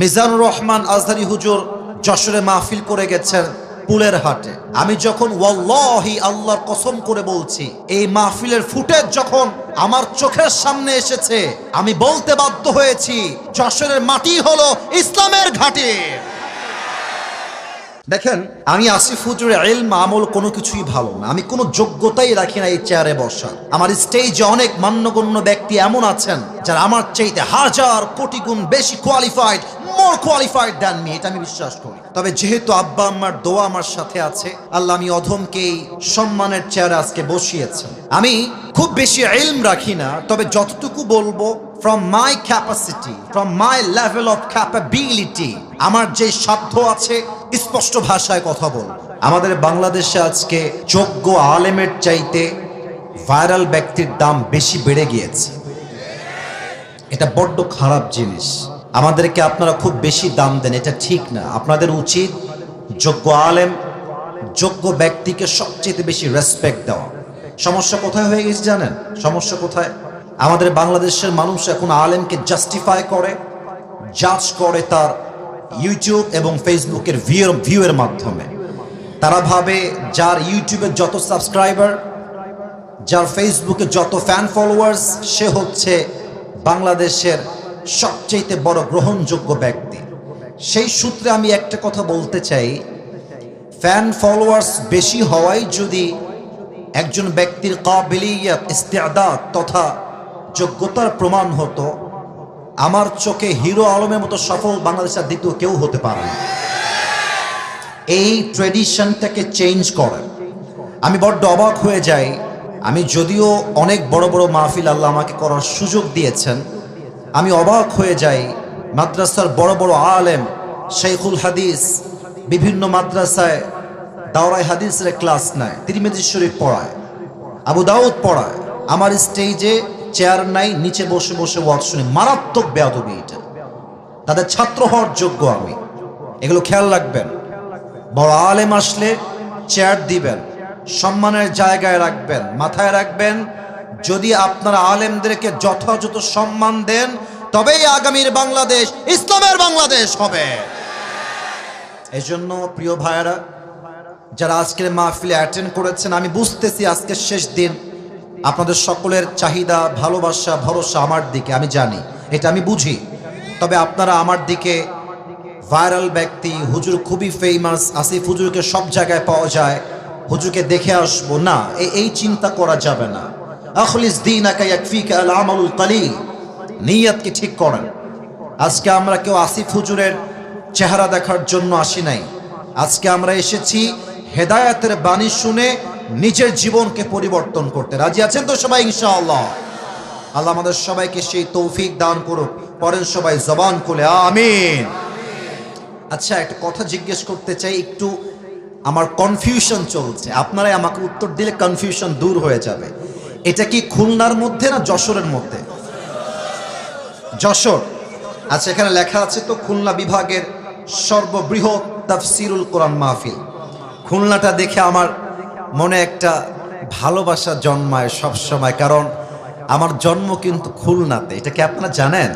মিজানুর রহমান আজহারি হুজুর যশোরে মাহফিল করে গেছেন পুলের হাটে। আমি যখন, ওয়াল্লাহি আল্লাহর কসম করে বলছি, এই মাহফিলের ফুটেজ যখন আমার চোখের সামনে এসেছে, আমি বলতে বাধ্য হয়েছি, যশোরের মাটি হলো ইসলামের ঘাটে। দেখেন, আমি আসিফ হুজুরের এলম আমল কোনো কিছুই ভালো না। আমি কোনো যোগ্যতাই রাখি না এই চেয়ারে বসার। আমার স্টেজে অনেক মান্যগণ্য ব্যক্তি এমন আছেন, যারা আমার চাইতে হাজার কোটি গুণ বেশি qualified more qualified than me এটা আমি বিশ্বাস করি। তবে যেহেতু আব্বা আম্মার দোয়া আমার সাথে আছে, আল্লাহ আমি অধমকে এই সম্মানের চেয়ারে আজকে বসিয়েছেন। আমি খুব বেশি এলম রাখি না, তবে যতটুকু বলব from my capacity from my level of capability আমার যে সাধ্য আছে, স্পষ্ট ভাষায় কথা বল আমাদের বাংলাদেশে আজকে যোগ্য আলেমের চাইতে ভাইরাল ব্যক্তির দাম বেশি বেড়ে গিয়েছে। এটা বড্ড খারাপ জিনিস। আমাদেরকে আপনারা খুব বেশি দাম দেন, এটা ঠিক না। আপনাদের উচিত যোগ্য আলেম, যোগ্য ব্যক্তিকে সবচেয়ে বেশি রেসপেক্ট দেওয়া। সমস্যা কোথায় হয়ে গেছে জানেন? সমস্যা কোথায়? আমাদের বাংলাদেশের মানুষ এখন আলেমকে জাস্টিফাই করে জাজ করে তার ইউটিউব এবং ফেসবুকের ভিউ ভিউয়ের মাধ্যমে। তারা ভাবে যার ইউটিউবে যত সাবস্ক্রাইবার যার ফেসবুকে যত ফ্যান ফলোয়ার্স সে হচ্ছে বাংলাদেশের সবচেয়ে বড় গ্রহণযোগ্য ব্যক্তি। সেই সূত্রে আমি একটা কথা বলতে চাই। ফ্যান ফলোয়ার্স বেশি হওয়াই যদি একজন ব্যক্তির কাবিলিয়াত ইস্তেদাদ তথা যোগ্যতার প্রমাণ হতো, আমার চোখে হিরো আলমের মতো সফল বাংলাদেশের দ্বিতীয় কেউ হতে পারে না। এই ট্রেডিশনটাকে চেঞ্জ করে আমি বড্ড অবাক হয়ে যাই। আমি যদিও অনেক বড় বড় মাহফিল আল্লাহ আমাকে করার সুযোগ দিয়েছেন আমি অবাক হয়ে যাই। মাদ্রাসার বড় বড় আলেম শেখুল হাদিস বিভিন্ন মাদ্রাসায় দাওরাই হাদিসের ক্লাস নেয়, তিরিমেজি শরীফ পড়ায়, আবু দাউদ পড়ায়। আমার স্টেজে চেয়ার নাই, নিচে বসে বসে ওয়াজ শুনি। মারাত্মক বেয়াদবি এটা। তাদের ছাত্র হওয়ার যোগ্য আমি। এগুলো খেয়াল রাখবেন। বড় আলেম আসলে চেয়ার দিবেন, সম্মানের জায়গায় রাখবেন, মাথায় রাখবেন যদি আপনারা আলেমদেরকে যথাযথ সম্মান দেন, তবেই আগামীর বাংলাদেশ ইসলামের বাংলাদেশ হবে। এজন্য প্রিয় ভাইয়েরা, যারা আজকের মাহফিলে অ্যাটেন্ড করেছেন, আমি বুঝতেছি আজকের শেষ দিন। আপনাদের সকলের চাহিদা, ভালোবাসা, ভরসা আমার দিকে, আমি জানি। এটা আমি বুঝি। তবে আপনারা আমার দিকে ভাইরাল ব্যক্তি, হুজুর খুবই ফেমাস আসিফ হুজুরকে সব জায়গায় পাওয়া যায়। হুজুরকে দেখে আসব। না এই চিন্তা করা যাবে না। আখলিস দিন আল আমালুল কালিল নিয়াতকে ঠিক করেন? আজকে আমরা কেউ আসিফ হুজুরের চেহারা দেখার জন্য আসি নাই। আজকে আমরা এসেছি হেদায়াতের বাণী শুনে নিজের জীবনকে পরিবর্তন করতে। রাজি আছেন তো সবাই, ইনশাআল্লাহ? আল্লাহ আমাদের সবাইকে সেই তৌফিক দান করুক। পরের সবাই জবান খুলে, আমিন। আচ্ছা একটা কথা জিজ্ঞেস করতে চাই, একটু আমার কনফিউশন চলছে। আপনারাই আমাকে উত্তর দিলে কনফিউশন দূর হয়ে যাবে। এটা কি খুলনার মধ্যে না যশোরের মধ্যে? যশোর। আচ্ছা এখানে লেখা আছে তো খুলনা বিভাগের সর্ববৃহৎ তাফসিরুল কোরআন মাহফিল। খুলনাটা দেখে আমার মনে একটা ভালোবাসা জন্মায় সব সময় কারণ আমার জন্ম কিন্তু খুলনাতে। এটা কি আপনারা জানেন?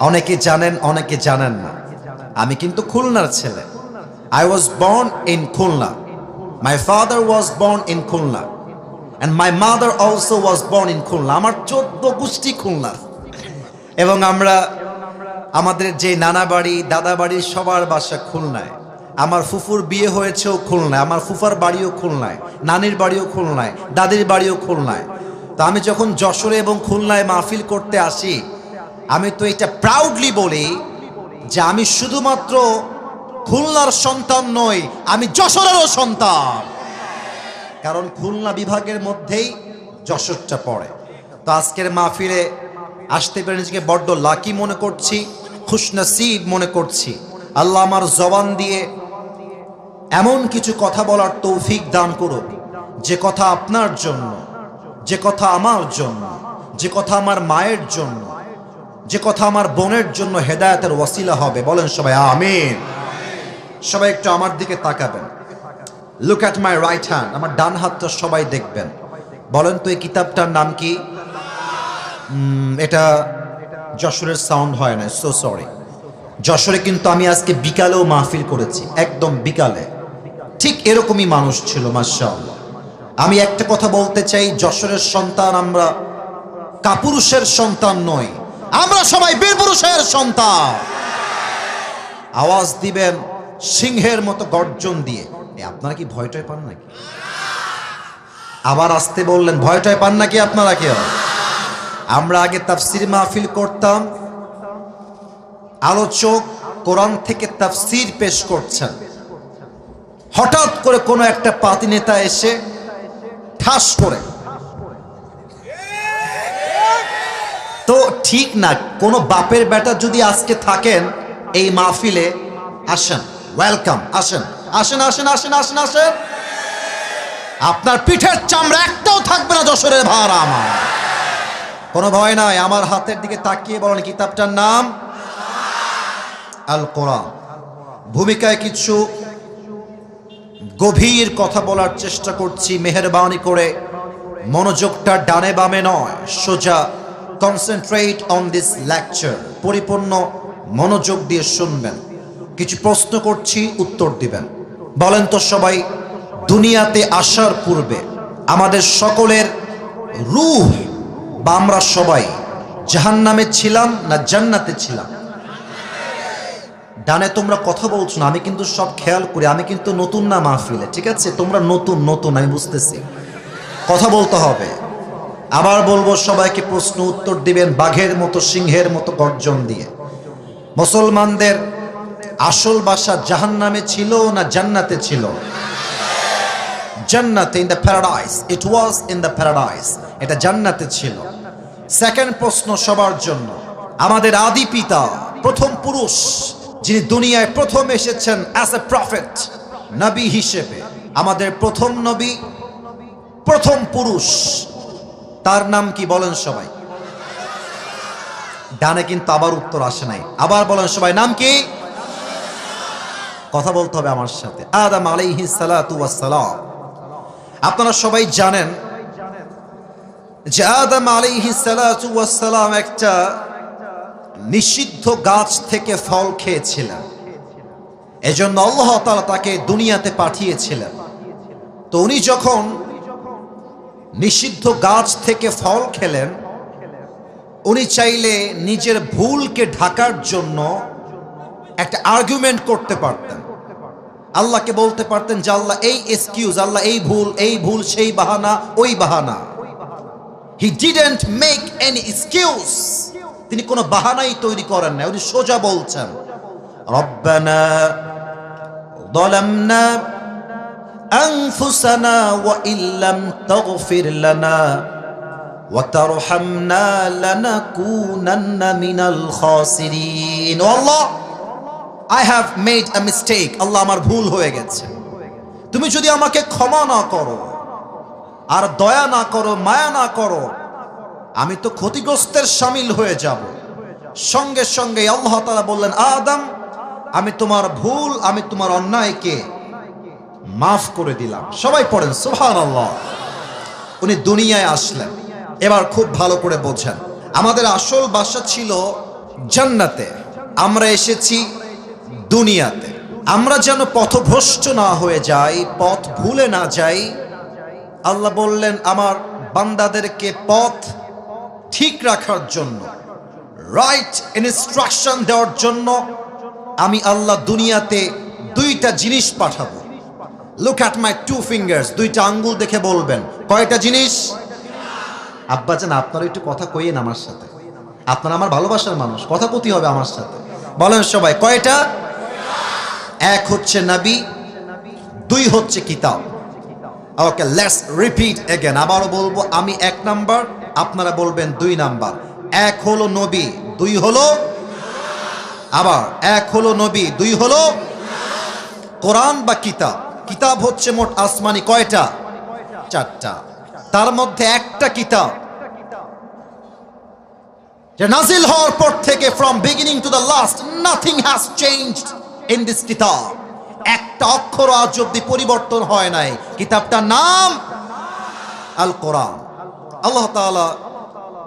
অনেকে জানেন অনেকে জানেন না। আমি কিন্তু খুলনার ছেলে। I was born in Khulna my father was born in Khulna and my mother also was born in Khulna আমার চোদ্দ গোষ্ঠী খুলনার এবং আমরা, আমাদের যে নানা বাড়ি, দাদা বাড়ি সবার বাসা খুলনায়। আমার ফুফুর বিয়ে হয়েছেও খুলনায়, আমার ফুফার বাড়িও খুলনায়, নানির বাড়িও খুলনায়, দাদির বাড়িও খুলনায়। তো আমি যখন যশোরে এবং খুলনায় মাহফিল করতে আসি, আমি তো এটা প্রাউডলি বলি যে আমি শুধুমাত্র খুলনার সন্তান নই, আমি যশোরেরও সন্তান। কারণ খুলনা বিভাগের মধ্যেই যশোরটা পড়ে। তো আজকের মাহফিলে আসতে পেরে নিজেকে বড্ড লাকি মনে করছি, খুশনসিব মনে করছি। আল্লাহ আমার জবান দিয়ে এমন কিছু কথা বলার তৌফিক দান করুক, যে কথা আপনার জন্য, যে কথা আমার জন্য, যে কথা আমার মায়ের জন্য, যে কথা আমার বোনের জন্য হেদায়তের ওয়াসিলা হবে। বলেন সবাই, আমিন। সবাই একটু আমার দিকে তাকাবেন। Look at my right hand আমার ডান হাতটা সবাই দেখবেন। বলেন তো এই কিতাবটার নাম কি? এটা যশোরের সাউন্ড হয় না। সো সরি যশোরে কিন্তু আমি আজকে বিকালেও মাহফিল করেছি। একদম বিকালে। ঠিক এরকমই মানুষ ছিল, মাশাআল্লাহ। আমি একটা কথা বলতে চাই, যশোরের সন্তান আমরা কাপুরুষের সন্তান নই। আমরা সবাই বীর পুরুষের সন্তান। আওয়াজ দিবেন সিংহের মতো গর্জন দিয়ে। আপনারা কি ভয়টয় পান নাকি? আবার আসতে বললেন ভয়টয় পান নাকি আপনারা কেউ? আমরা আগে তাফসির মাহফিল করতাম। আলোচক কোরআন থেকে তাফসির পেশ করছেন। হঠাৎ করে কোনো একটা পাতি নেতা এসে ঠাস করে। তো ঠিক না, কোনো বাপের বেটা যদি আজকে থাকেন এই মাহফিলে, আসেন ওয়েলকাম আসেন। আসেন আসেন আসেন আসেন আসেন। আপনার পিঠের চামড়া একটাও থাকবে না যশোরের ভার আমার। কোনো ভয় নাই, আমার হাতের দিকে তাকিয়ে বলেন, কিতাবটার নাম? আল কোরআন ভূমিকায় কিছু গভীর কথা বলার চেষ্টা করছি, মেহরবানি করে। মনোযোগটা ডানে বামে নয়, সোজা কনসেন্ট্রেট অন দিস লেকচার পরিপূর্ণ মনোযোগ দিয়ে শুনবেন। কিছু প্রশ্ন করছি, উত্তর দিবেন। বলেন তো সবাই, দুনিয়াতে আসার পূর্বে আমাদের সকলের রূহ বা আমরা সবাই জাহান্নামে ছিলাম না জান্নাতে ছিলাম? ডানে তোমরা কথা বলছো না, আমি কিন্তু সব খেয়াল করি, আমি কিন্তু নতুন না মাহফিলে, ঠিক আছে? তোমরা নতুন নতুন, আমি বুঝতেছি। কথা বলতে হবে। আবার বলব, সবাইকে প্রশ্ন উত্তর দিবেন, বাঘের মতো, সিংহের মতো গর্জন দিয়ে। মুসলমানদের আসল বাসা জাহান্নামে ছিল না জান্নাতে ছিল? জান্নাতে in the paradise it was in the paradise এটা জান্নাতে ছিল। সেকেন্ড প্রশ্ন সবার জন্য। আমাদের আদি পিতা, প্রথম পুরুষ, যিনি দুনিয়ায় প্রথম এসেছেন অ্যাজ এ প্রফেট নবী হিসেবে। আমাদের প্রথম নবী, প্রথম পুরুষ। তার নাম কি বলেন সবাই? ডানে কিন্তু আবার উত্তর আসে নাই। আবার বলেন সবাই, নাম কি? কথা বলতে হবে আমার সাথে। আদম আলাইহিস সালাতু সালাম। আপনারা সবাই জানেন যে আদম আলাইহিস সালাতু সালাম একটা নিষিদ্ধ গাছ থেকে ফল খেয়েছিলেন। এজন্য আল্লাহ তাআলা তাকে দুনিয়াতে পাঠিয়েছিলেন। তো উনি যখন নিষিদ্ধ গাছ থেকে ফল খেলেন, উনি চাইলে নিজের ভুলকে ঢাকার জন্য একটা আর্গুমেন্ট করতে পারতেন। আল্লাহকে বলতে পারতেন যে আল্লাহ এই এক্সকিউজ আল্লাহ এই ভুল এই ভুল সেই বাহানা ওই বাহানা he didn't make any excuse তিনি কোনো বাহানাই তৈরি করেন না উনি সোজা বলছেন রব্বানা ظلمنا أنفسنا وإن لم تغفر لنا وترحمنا لنكونن من الخاسرين والله I have made a mistake Allah আমার ভুল হয়ে গেছে। তুমি যদি আমাকে ক্ষমা না করো, আর দয়া না করো, মায়া না করো, আমি তো ক্ষতিগ্রস্তের সামিল হয়ে যাব। সঙ্গে সঙ্গে আল্লাহ তাআলা বললেন, আদম, আমি তোমার ভুল, আমি তোমার অন্যায়কে মাফ করে দিলাম। সবাই পড়েন সুহান আল্লাহ উনি দুনিয়ায় আসলেন। এবার খুব ভালো করে বোঝেন। আমাদের আসল বাসা ছিল জান্নাতে। আমরা এসেছি দুনিয়াতে। আমরা যেন পথভ্রষ্ট না হয়ে যাই, পথ ভুলে না যাই। আল্লাহ বললেন, আমার বান্দাদেরকে পথ ঠিক রাখার জন্য রাইট ইনস্ট্রাকশন দেওয়ার জন্য আমি আল্লাহ দুনিয়াতে দুইটা জিনিস পাঠাবো। Look at my two fingers দুইটা আঙ্গুল দেখে বলবেন। কয়টা জিনিস? আব্বাজান আপনারা একটু কথা কইয়েন আমার সাথে। আপনারা আমার ভালোবাসার মানুষ, কথা কতি হবে আমার সাথে। বলেন সবাই, কয়টা? এক হচ্ছে নবী, দুই হচ্ছে কিতাব। ওকে লেটস রিপিট এগেন আবারও বলব, আমি এক নাম্বার, আপনারা বলবেন দুই নাম্বার। এক হলো নবী, দুই হলো আবার। এক হলো নবী, দুই হলো কোরআন বা কিতাব। কিতাব হচ্ছে মোট আসমানি কয়টা? চারটা। তার মধ্যে একটা কিতাব। যে নাজিল হওয়ার পর থেকে from beginning to the last nothing has changed in this কিতাব একটা অক্ষর আজ অব্দি পরিবর্তন হয় নাই। কিতাবটার নাম আল কোরআন আল্লাহ তাআলা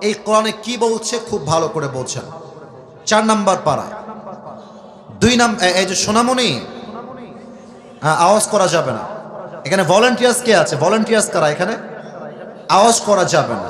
এই কোরআনে কি বলছে খুব ভালো করে বোঝেন চার নাম্বার পারা। দুই নাম এই যে সোনামণি হ্যাঁ আওয়াজ করা যাবে না। এখানে ভলেন্টিয়ার্স কে আছে? ভলেন্টিয়ার্স কারা এখানে? আওয়াজ করা যাবে না।